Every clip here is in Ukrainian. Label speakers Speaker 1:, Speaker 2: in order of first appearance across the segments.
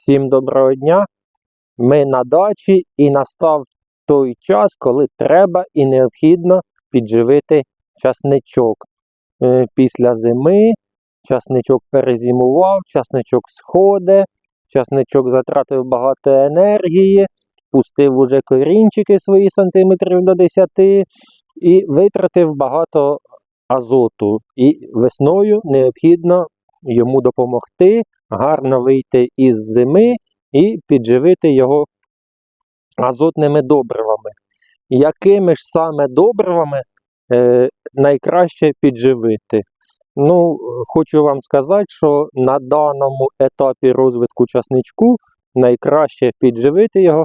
Speaker 1: Всім доброго дня. Ми на дачі і настав той час, коли треба і необхідно підживити часничок. Е, Після зими часничок перезимував, часничок сходить, часничок затратив багато енергії, пустив уже корінчики свої сантиметрів до 10 і витратив багато азоту. І весною необхідно йому допомогти гарно вийти із зими і підживити його азотними добривами. Якими ж саме добривами е, найкраще підживити? Ну, хочу вам сказати, що на даному етапі розвитку часничку найкраще підживити його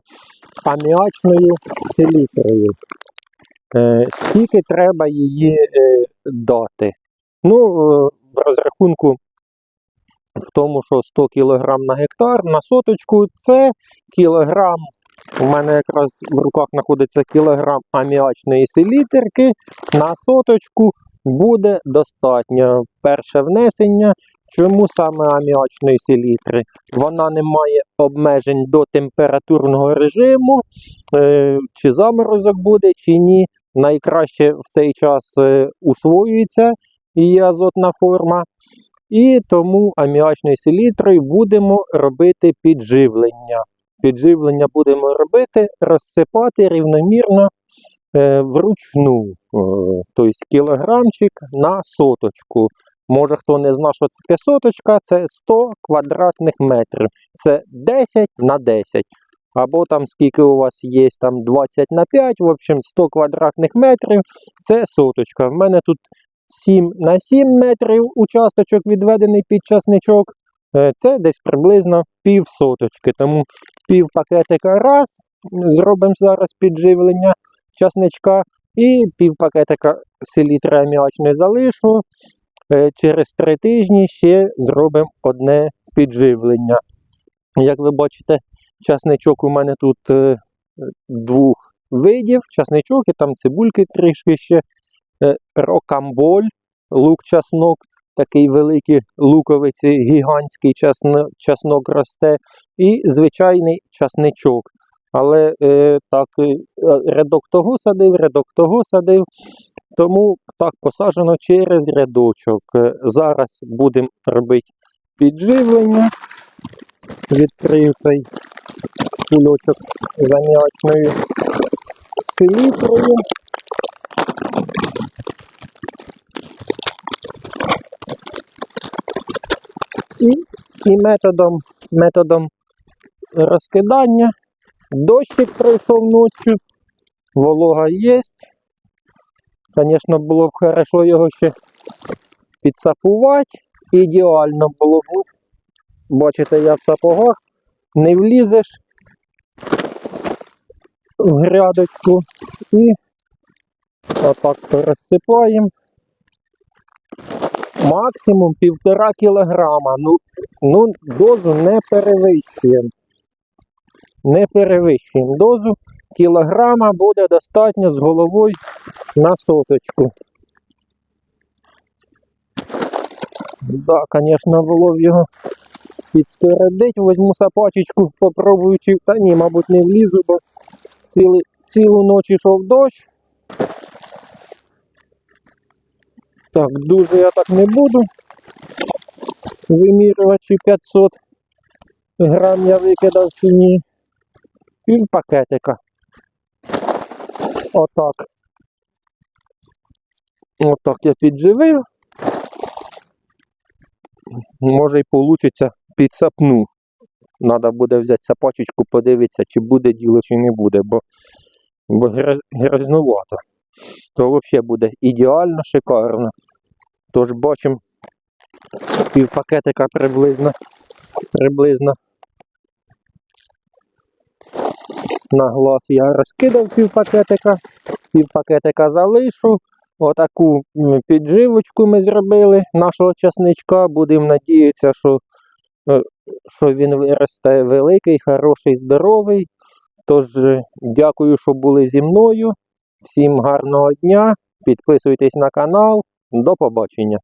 Speaker 1: аміачною селітрою. Е, скільки треба її е, дати? Ну, е, в розрахунку в тому, що 100 кг на гектар на соточку це кілограм. У мене якраз в руках знаходиться кілограм аміачної селітерки. На соточку буде достатньо перше внесення. Чому саме аміачної селітри? Вона не має обмежень до температурного режиму, е, чи заморозок буде, чи ні. Найкраще в цей час е, усвоюється її азотна форма. І тому аміачною селітрою будемо робити підживлення. Підживлення будемо робити, розсипати рівномірно е, вручну, е, тобто кілограмчик на соточку. Може хто не знає, що таке соточка, це 100 квадратних метрів. Це 10 на 10. Або там скільки у вас є, там 20 на 5, в общем, 100 квадратних метрів це соточка. В мене тут 7 на 7 метрів участочок відведений під часничок. Е, Це десь приблизно пів соточки. Тому пів пакетика раз зробимо зараз підживлення часничка. І пів пакетика селітри аміачної залишу. Е, Через три тижні ще зробимо одне підживлення. Як ви бачите, часничок у мене тут е, двох видів. Часничок і там цибульки трішки ще рокамболь, лук-часнок, такий великий луковиці, гігантський часно, часнок росте, і звичайний часничок. Але е, так, е, рядок того садив, рядок того садив. Тому так посаджено через рядочок. Е, Зараз будемо робити підживлення. Відкрию цей кульочок з аміачною селітрою. І, і методом, методом розкидання. Дощик пройшов ночі, волога є. Звісно, було б хорошо його ще підсапувати. Ідеально було б. Бачите, я в сапогах не влізеш в грядочку і отак розсипаємо. Максимум півтора кілограма. Ну, ну дозу не перевищуємо. Не перевищуємо дозу. Кілограма буде достатньо з головою на соточку. Да, звісно, було б його підспередить. Возьму сапачечку, попробую чи. Та ні, мабуть, не влізу, бо цілу, цілу ніч йшов дощ. Так, дуже я так не буду. Вимірювати чи 500 грам я викидав чи ні. Пів пакетика. Отак. Отак я підживив. Може й вийде підсапну. Треба буде взяти сапачечку, подивитися, чи буде діло, чи не буде, бо, бо гря- грязнувато. То взагалі буде ідеально шикарно. Тож бачимо пів пакетика приблизно. Приблизно. На глаз я розкидав пів пакетика, пів пакетика залишу. Отаку підживочку ми зробили нашого часничка. Будемо надіятися, що, е, що він виросте великий, хороший, здоровий. Тож, е, дякую, що були зі мною. Всім гарного дня. Підписуйтесь на канал. До побачення.